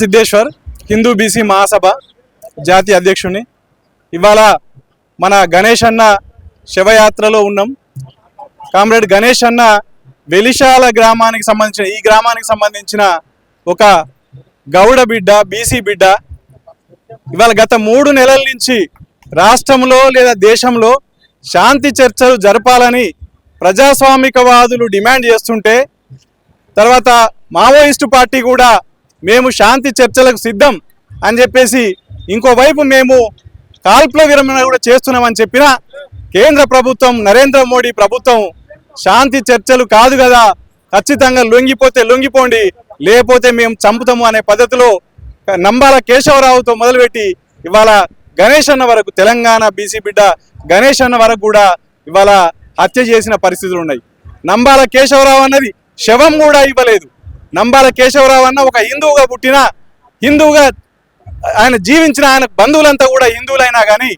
Siddheshwar Hindu BC మహాసభ జాతీయ అధ్యక్షుని. ఇవాళ మన గణేష్ అన్న శివయాత్రలో ఉన్నాం. కామ్రేడ్ గణేష్ అన్న వెలిశాల గ్రామానికి సంబంధించిన ఈ గ్రామానికి సంబంధించిన ఒక గౌడ బిడ్డ బీసీ బిడ్డ. ఇవాళ గత మూడు నెలల నుంచి రాష్ట్రంలో లేదా దేశంలో శాంతి చర్చలు జరపాలని ప్రజాస్వామికవాదులు డిమాండ్ చేస్తుంటే తర్వాత మావోయిస్టు పార్టీ కూడా మేము శాంతి చర్చలకు సిద్ధం అని చెప్పేసి ఇంకోవైపు మేము కాల్పుల విరమణ కూడా చేస్తున్నామని చెప్పిన కేంద్ర ప్రభుత్వం నరేంద్ర మోడీ ప్రభుత్వం శాంతి చర్చలు కాదు కదా ఖచ్చితంగా లొంగిపోతే లొంగిపోండి లేకపోతే మేము చంపుతాము అనే పద్ధతిలో నంబాల కేశవరావుతో మొదలుపెట్టి ఇవాళ గణేష్ అన్న వరకు తెలంగాణ బీసీ బిడ్డ గణేష్ అన్న వరకు కూడా ఇవాళ హత్య చేసిన పరిస్థితులు ఉన్నాయి. నంబాల కేశవరావు అన్నది శవం కూడా ఇవ్వలేదు. నంబాల కేశవరావు అన్న ఒక హిందువుగా పుట్టిన హిందువుగా ఆయన జీవించిన ఆయన బంధువులంతా కూడా హిందువులైనా కానీ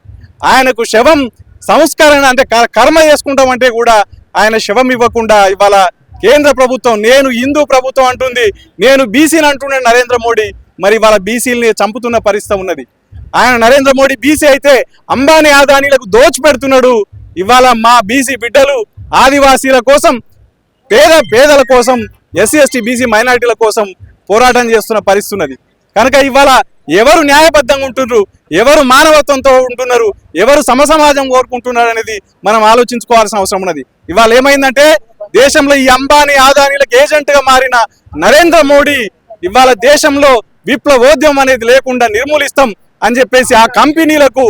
ఆయనకు శవం సంస్కరణ అంటే క- కర్మ చేసుకుంటామంటే కూడా ఆయన శవం ఇవ్వకుండా ఇవాళ కేంద్ర ప్రభుత్వం నేను హిందూ ప్రభుత్వం అంటుంది నేను బీసీని అంటున్నాడు నరేంద్ర మోడీ మరి వాళ్ళ బీసీలని చంపుతున్న పరిస్థితి ఉన్నది. ఆయన నరేంద్ర మోడీ బీసీ అయితే అంబానీ ఆదానీలకు దోచిపెడుతున్నాడు ఇవాళ మా బీసీ బిడ్డలు ఆదివాసీల కోసం పేద పేదల కోసం ఎస్సీ ఎస్టీ బీసీ మైనారిటీల కోసం పోరాటం చేస్తున్న పరిస్థితి ఉన్నది. కనుక ఇవాళ ఎవరు న్యాయబద్ధంగా ఉంటున్నారు ఎవరు మానవత్వంతో ఉంటున్నారు ఎవరు సమసమాజం కోరుకుంటున్నారు అనేది మనం ఆలోచించుకోవాల్సిన అవసరం ఉన్నది. ఇవాళ ఏమైందంటే దేశంలో ఈ అంబానీ ఆదానీలకు ఏజెంట్గా మారిన నరేంద్ర మోడీ ఇవాళ దేశంలో విప్లవోద్యమం అనేది లేకుండా నిర్మూలిస్తాం అని చెప్పేసి ఆ కంపెనీలకు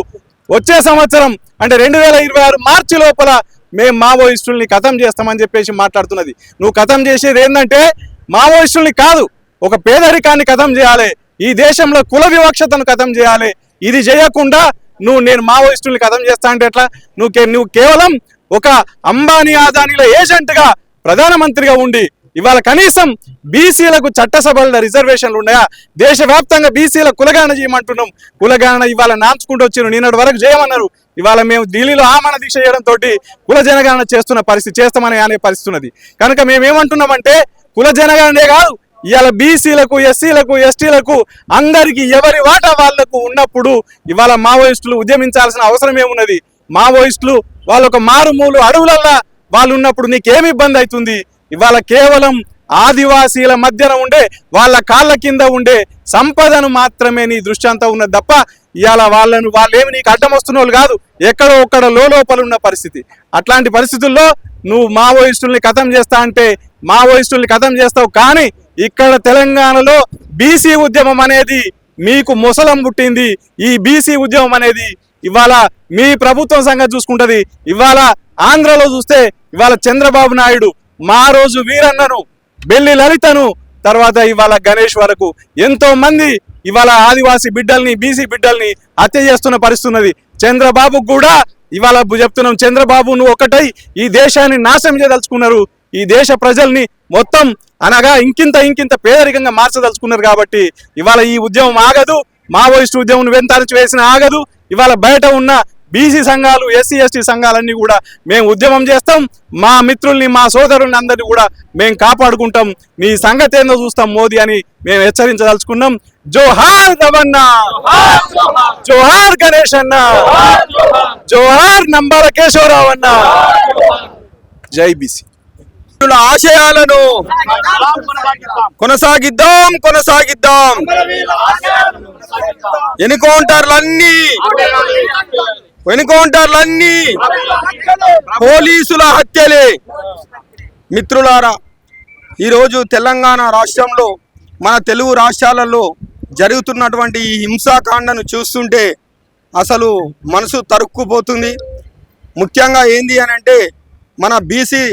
వచ్చే సంవత్సరం అంటే రెండు వేల ఇరవై ఆరు మార్చి లోపల మేము మావోయిస్టుల్ని కథం చేస్తామని చెప్పేసి మాట్లాడుతున్నది. నువ్వు కథం చేసేది ఏంటంటే మావోయిస్టుల్ని కాదు ఒక పేదరికాన్ని కథం చేయాలి. ఈ దేశంలో కుల వివక్షతను కథం చేయాలి. ఇది చేయకుండా నువ్వు నేను మావోయిస్టుల్ని కథం చేస్తా అంటే ఎట్లా? నువ్వు కే- నువ్వు కేవలం ఒక అంబానీ ఆదానీల ఏజెంట్గా ప్రధానమంత్రిగా ఉండి ఇవాళ కనీసం బీసీలకు చట్టసభల రిజర్వేషన్లు ఉన్నాయా? దేశవ్యాప్తంగా బీసీల కులగాన చేయమంటున్నాం. కులగాన ఇవాళ నాంచుకుంటూ వచ్చారు నిన్నటి వరకు చేయమన్నారు ఇవాళ మేము ఢిల్లీలో ఆమరణ దీక్ష చేయడం తోటి కుల జనగణన చేస్తున్న పరిస్థితి చేస్తామని అనే పరిస్థితి ఉన్నది. కనుక మేము ఏమంటున్నామంటే కుల జనగణనే కాదు ఇవాళ బీసీలకు ఎస్సీలకు ఎస్టీలకు అందరికి ఎవరి వాటా వాళ్ళకు ఉన్నప్పుడు ఇవాళ మావోయిస్టులు ఉద్యమించాల్సిన అవసరం ఏమున్నది? మావోయిస్టులు వాళ్ళ ఒక మారుమూలు అడవులల్లా వాళ్ళు ఉన్నప్పుడు నీకేమి ఇబ్బంది అవుతుంది? ఇవాళ కేవలం ఆదివాసీల మధ్యన ఉండే వాళ్ళ కాళ్ళ కింద ఉండే సంపదను మాత్రమే నీ దృష్టి అంతా ఉన్నది తప్ప ఇవాళ వాళ్ళను వాళ్ళేమి నీకు అడ్డం వస్తున్న వాళ్ళు కాదు ఎక్కడో ఒక్కడ లోపల ఉన్న పరిస్థితి. అట్లాంటి పరిస్థితుల్లో నువ్వు మావోయిస్టుల్ని కథం చేస్తా అంటే మావోయిస్టుల్ని కథం చేస్తావు కానీ ఇక్కడ తెలంగాణలో బీసీ ఉద్యమం అనేది మీకు ముసలం పుట్టింది. ఈ బీసీ ఉద్యమం అనేది ఇవాళ మీ ప్రభుత్వం సంగతి చూసుకుంటది. ఇవాళ ఆంధ్రలో చూస్తే ఇవాళ చంద్రబాబు నాయుడు మా రోజు వీరన్నను బెల్లి లలితను తర్వాత ఇవాళ గణేష్ వరకు ఎంతో మంది ఇవాళ ఆదివాసీ బిడ్డల్ని బీసీ బిడ్డల్ని హత్య చేస్తున్న పరిస్థితున్నది చంద్రబాబు కూడా ఇవాళ చెప్తున్నాం చంద్రబాబు నువ్వు ఒకటై ఈ దేశాన్ని నాశనం చేయదలుచుకున్నారు. ఈ దేశ ప్రజల్ని మొత్తం అనగా ఇంకింత ఇంకింత పేదరికంగా మార్చదలుచుకున్నారు కాబట్టి ఇవాళ ఈ ఉద్యమం ఆగదు. మావోయిస్టు ఉద్యమం వెంటారించి వేసిన ఆగదు. ఇవాళ బయట ఉన్న బీసీ సంఘాలు ఎస్సీ ఎస్టీ సంఘాలన్నీ కూడా మేము ఉద్యమం చేస్తాం. మా మిత్రుల్ని మా సోదరుల్ని అందరినీ కూడా మేము కాపాడుకుంటాం. మీ సంగతి ఏందో చూస్తాం మోదీ అని మేము హెచ్చరించదలుచుకున్నాం. జోహార్ రవన్న జోహార్ గణేష్ అన్న. జోహార్ నంబాల కేశవరావు అన్న. జై బీసీ. ఆశయాలను కొనసాగిద్దాం కొనసాగిద్దాం. ఎన్కౌంటర్లన్నీ ఎన్కౌంటర్లన్నీ పోలీసుల హత్యలే. మిత్రులారా ఈరోజు తెలంగాణ రాష్ట్రంలో మన తెలుగు రాష్ట్రాలలో జరుగుతున్నటువంటి ఈ హింసాకాండను చూస్తుంటే అసలు మనసు తరుక్కుపోతుంది. ముఖ్యంగా ఏంది అని అంటే మన బీసీ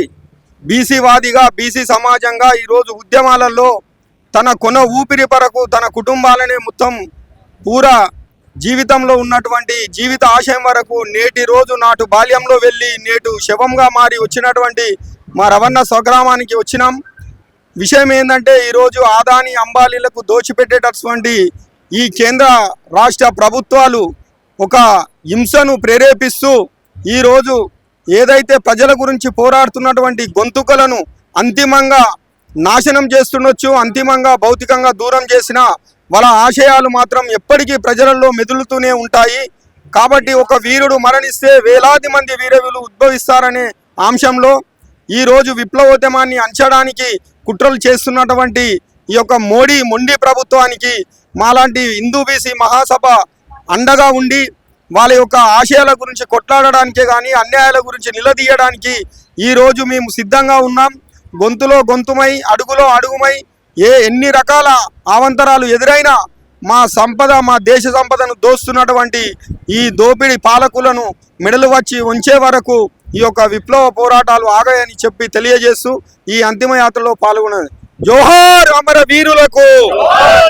బీసీ వాదిగా బీసీ సమాజంగా ఈరోజు ఉద్యమాలలో తన కొన ఊపిరి పరకు తన కుటుంబాలనే మొత్తం పూరా జీవితంలో ఉన్నటువంటి జీవిత ఆశయం వరకు నేటి రోజు నాటు బాల్యంలో వెళ్ళి నేటు శవంగా మారి వచ్చినటువంటి మా రవణ స్వగ్రామానికి వచ్చినాం. విషయం ఏంటంటే ఈరోజు ఆదాని అంబానీలకు దోచిపెట్టేటటువంటి ఈ కేంద్ర రాష్ట్ర ప్రభుత్వాలు ఒక హింసను ప్రేరేపిస్తూ ఈరోజు ఏదైతే ప్రజల గురించి పోరాడుతున్నటువంటి గొంతుకలను అంతిమంగా నాశనం చేస్తుండొచ్చు అంతిమంగా భౌతికంగా దూరం చేసిన వాళ్ళ ఆశయాలు మాత్రం ఎప్పటికీ ప్రజలలో మెదులుతూనే ఉంటాయి. కాబట్టి ఒక వీరుడు మరణిస్తే వేలాది మంది వీరవులు ఉద్భవిస్తారనే అంశంలో ఈరోజు విప్లవోద్యమాన్ని అంచడానికి కుట్రలు చేస్తున్నటువంటి ఈ యొక్క మోడీ మొండి ప్రభుత్వానికి మాలాంటి హిందూ బీసీ మహాసభ అండగా ఉండి వాళ్ళ యొక్క ఆశయాల గురించి కొట్లాడడానికే కానీ అన్యాయాల గురించి నిలదీయడానికి ఈ రోజు మేము సిద్ధంగా ఉన్నాం. గొంతులో గొంతుమై అడుగులో అడుగుమై ఏ ఎన్ని రకాల అవంతరాలు ఎదురైనా మా సంపద మా దేశ సంపదను దోస్తున్నటువంటి ఈ దోపిడీ పాలకులను మెడలు వచ్చి ఉంచే వరకు ఈ యొక్క విప్లవ పోరాటాలు ఆగాయని చెప్పి తెలియజేస్తూ ఈ అంతిమ యాత్రలో పాల్గొన్నది. జోహార్ అమర వీరులకు!